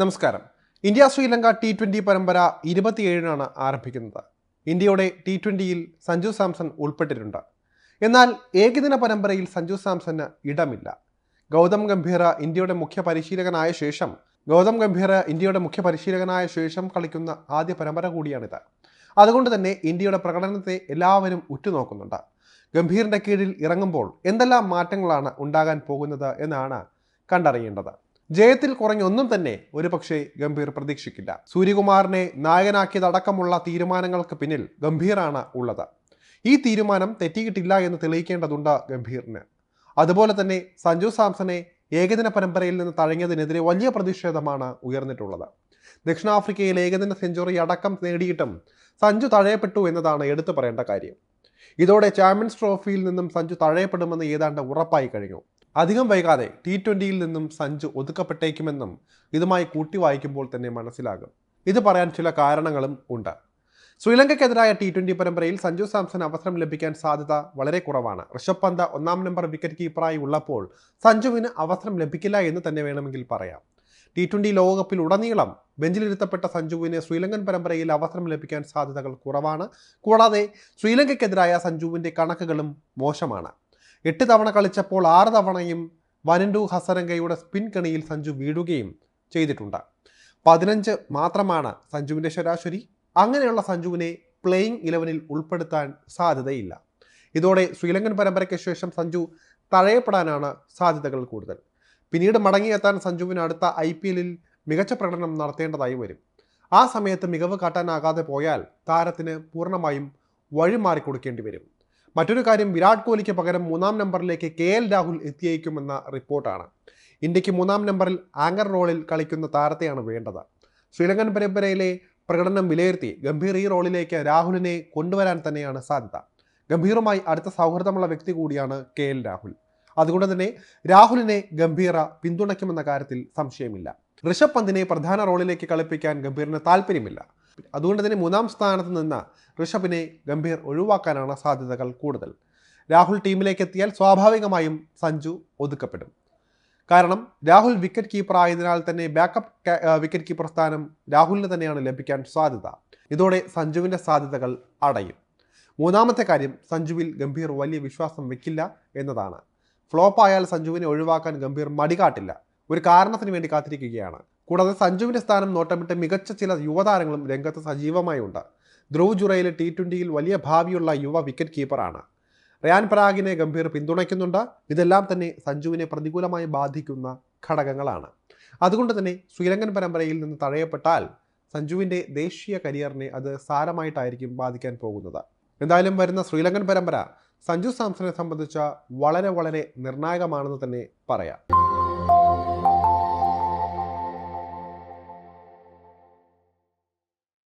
നമസ്കാരം. India Sri Lanka T twenty പരമ്പര ഇരുപത്തിയേഴിനാണ് ആരംഭിക്കുന്നത്. ഇന്ത്യയുടെ ടി ട്വന്റിയിൽ സഞ്ജു സാംസൺ ഉൾപ്പെട്ടിട്ടുണ്ട്. എന്നാൽ ഏകദിന പരമ്പരയിൽ സഞ്ജു സാംസന് ഇടമില്ല. ഗൗതം ഗംഭീർ ഇന്ത്യയുടെ മുഖ്യ പരിശീലകനായ ശേഷം ഗൗതം ഗംഭീർ ഇന്ത്യയുടെ മുഖ്യ പരിശീലകനായ ശേഷം കളിക്കുന്ന ആദ്യ പരമ്പര കൂടിയാണിത്. അതുകൊണ്ട് തന്നെ ഇന്ത്യയുടെ പ്രകടനത്തെ എല്ലാവരും ഉറ്റുനോക്കുന്നുണ്ട്. ഗംഭീറിന്റെ കീഴിൽ ഇറങ്ങുമ്പോൾ എന്തെല്ലാം മാറ്റങ്ങളാണ് ഉണ്ടാകാൻ പോകുന്നത് എന്നാണ് കണ്ടറിയേണ്ടത്. ജയത്തിൽ കുറഞ്ഞൊന്നും തന്നെ ഒരു പക്ഷേ ഗംഭീർ പ്രതീക്ഷിക്കില്ല. സൂര്യകുമാറിനെ നായകനാക്കിയതടക്കമുള്ള തീരുമാനങ്ങൾക്ക് പിന്നിൽ ഗംഭീറാണ് ഉള്ളത്. ഈ തീരുമാനം തെറ്റിയിട്ടില്ല എന്ന് തെളിയിക്കേണ്ടതുണ്ട് ഗംഭീറിന്. അതുപോലെ തന്നെ സഞ്ജു സാംസനെ ഏകദിന പരമ്പരയിൽ നിന്ന് തഴഞ്ഞതിനെതിരെ വലിയ പ്രതിഷേധമാണ് ഉയർന്നിട്ടുള്ളത്. ദക്ഷിണാഫ്രിക്കയിൽ ഏകദിന സെഞ്ചുറി അടക്കം നേടിയിട്ടും സഞ്ജു തഴയപ്പെട്ടു എന്നതാണ് എടുത്തു പറയേണ്ട കാര്യം. ഇതോടെ ചാമ്പ്യൻസ് ട്രോഫിയിൽ നിന്നും സഞ്ജു തഴയപ്പെടുമെന്ന് ഏതാണ്ട് ഉറപ്പായി കഴിഞ്ഞു. അധികം വൈകാതെ ടി ട്വന്റിയിൽ നിന്നും സഞ്ജു ഒതുക്കപ്പെട്ടേക്കുമെന്നും ഇതുമായി കൂട്ടി വായിക്കുമ്പോൾ തന്നെ മനസ്സിലാകും. ഇത് പറയാൻ ചില കാരണങ്ങളും ഉണ്ട്. ശ്രീലങ്കയ്ക്കെതിരായ ടി ട്വന്റി പരമ്പരയിൽ സഞ്ജു സാംസൺ അവസരം ലഭിക്കാൻ സാധ്യത വളരെ കുറവാണ്. ഋഷഭ് പന്ത് ഒന്നാം നമ്പർ വിക്കറ്റ് കീപ്പറായി ഉള്ളപ്പോൾ സഞ്ജുവിന് അവസരം ലഭിക്കില്ല എന്ന് തന്നെ വേണമെങ്കിൽ പറയാം. ടി ട്വന്റി ലോകകപ്പിൽ ഉടനീളം ബെഞ്ചിലിരുത്തപ്പെട്ട സഞ്ജുവിന് ശ്രീലങ്കൻ പരമ്പരയിൽ അവസരം ലഭിക്കാൻ സാധ്യതകൾ കുറവാണ്. കൂടാതെ ശ്രീലങ്കയ്ക്കെതിരായ സഞ്ജുവിന്റെ കണക്കുകളും മോശമാണ്. എട്ട് തവണ കളിച്ചപ്പോൾ ആറ് തവണയും വനൻഡു ഹസരംഗയുടെ സ്പിൻ കണിയിൽ സഞ്ജു വീഴുകയും ചെയ്തിട്ടുണ്ട്. പതിനഞ്ച് മാത്രമാണ് സഞ്ജുവിന്റെ ശരാശരി. അങ്ങനെയുള്ള സഞ്ജുവിനെ പ്ലേയിങ് ഇലവനിൽ ഉൾപ്പെടുത്താൻ സാധ്യതയില്ല. ഇതോടെ ശ്രീലങ്കൻ പരമ്പരയ്ക്ക് ശേഷം സഞ്ജു തഴയപ്പെടാനാണ് സാധ്യതകൾ കൂടുതൽ. പിന്നീട് മടങ്ങിയെത്താൻ സഞ്ജുവിന് അടുത്ത ഐ പി എല്ലിൽ മികച്ച പ്രകടനം നടത്തേണ്ടതായി വരും. ആ സമയത്ത് മികവ് കാട്ടാനാകാതെ പോയാൽ താരത്തിന് പൂർണമായും വഴിമാറിക്കൊടുക്കേണ്ടി വരും. മറ്റൊരു കാര്യം വിരാട് കോഹ്ലിക്ക് പകരം മൂന്നാം നമ്പറിലേക്ക് കെ എൽ രാഹുൽ എത്തിയേക്കുമെന്ന റിപ്പോർട്ടാണ്. ഇന്ത്യയ്ക്ക് മൂന്നാം നമ്പറിൽ ആങ്കർ റോളിൽ കളിക്കുന്ന താരത്തെയാണ് വേണ്ടത്. ശ്രീലങ്കൻ പരമ്പരയിലെ പ്രകടനം വിലയിരുത്തി ഗംഭീർ ഈ റോളിലേക്ക് രാഹുലിനെ കൊണ്ടുവരാൻ തന്നെയാണ് സാധ്യത. ഗംഭീറുമായി അടുത്ത സൗഹൃദമുള്ള വ്യക്തി കൂടിയാണ് കെ എൽ രാഹുൽ. അതുകൊണ്ട് തന്നെ രാഹുലിനെ ഗംഭീറ പിന്തുണയ്ക്കുമെന്ന കാര്യത്തിൽ സംശയമില്ല. ഋഷഭ് പന്തിനെ പ്രധാന റോളിലേക്ക് കളിപ്പിക്കാൻ ഗംഭീറിന് താല്പര്യമില്ല അതുകൊണ്ട് തന്നെ മൂന്നാം സ്ഥാനത്ത് നിന്ന് ഋഷഭിനെ ഗംഭീർ ഒഴിവാക്കാനാണ് സാധ്യതകൾ കൂടുതൽ. രാഹുൽ ടീമിലേക്ക് എത്തിയാൽ സ്വാഭാവികമായും സഞ്ജു ഒതുക്കപ്പെടും. കാരണം രാഹുൽ വിക്കറ്റ് കീപ്പർ ആയതിനാൽ തന്നെ ബാക്കപ്പ് വിക്കറ്റ് കീപ്പർ സ്ഥാനം രാഹുലിന് തന്നെയാണ് ലഭിക്കാൻ സാധ്യത. ഇതോടെ സഞ്ജുവിന്റെ സാധ്യതകൾ അടയും. മൂന്നാമത്തെ കാര്യം സഞ്ജുവിൽ ഗംഭീർ വലിയ വിശ്വാസം വെക്കില്ല എന്നതാണ്. ഫ്ലോപ്പ് ആയാൽ സഞ്ജുവിനെ ഒഴിവാക്കാൻ ഗംഭീർ മടികാട്ടില്ല. ഒരു കാരണത്തിന് വേണ്ടി കാത്തിരിക്കുകയാണ്. കൂടാതെ സഞ്ജുവിന്റെ സ്ഥാനം നോട്ടമിട്ട് മികച്ച ചില യുവതാരങ്ങളും രംഗത്ത് സജീവമായി ഉണ്ട് ധ്രുവ് ജുറയിലെ ടി ട്വന്റിയിൽ വലിയ ഭാവിയുള്ള യുവ വിക്കറ്റ് കീപ്പറാണ് റയാൻ പരാഗിനെ ഗംഭീർ പിന്തുണയ്ക്കുന്നുണ്ട്. ഇതെല്ലാം തന്നെ സഞ്ജുവിനെ പ്രതികൂലമായി ബാധിക്കുന്ന ഘടകങ്ങളാണ്. അതുകൊണ്ട് തന്നെ ശ്രീലങ്കൻ പരമ്പരയിൽ നിന്ന് തഴയപ്പെട്ടാൽ സഞ്ജുവിന്റെ ദേശീയ കരിയറിനെ അത് സാരമായിട്ടായിരിക്കും ബാധിക്കാൻ പോകുന്നത്. എന്തായാലും വരുന്ന ശ്രീലങ്കൻ പരമ്പര സഞ്ജു സാംസനെ സംബന്ധിച്ച വളരെ വളരെ നിർണായകമാണെന്ന് തന്നെ പറയാം.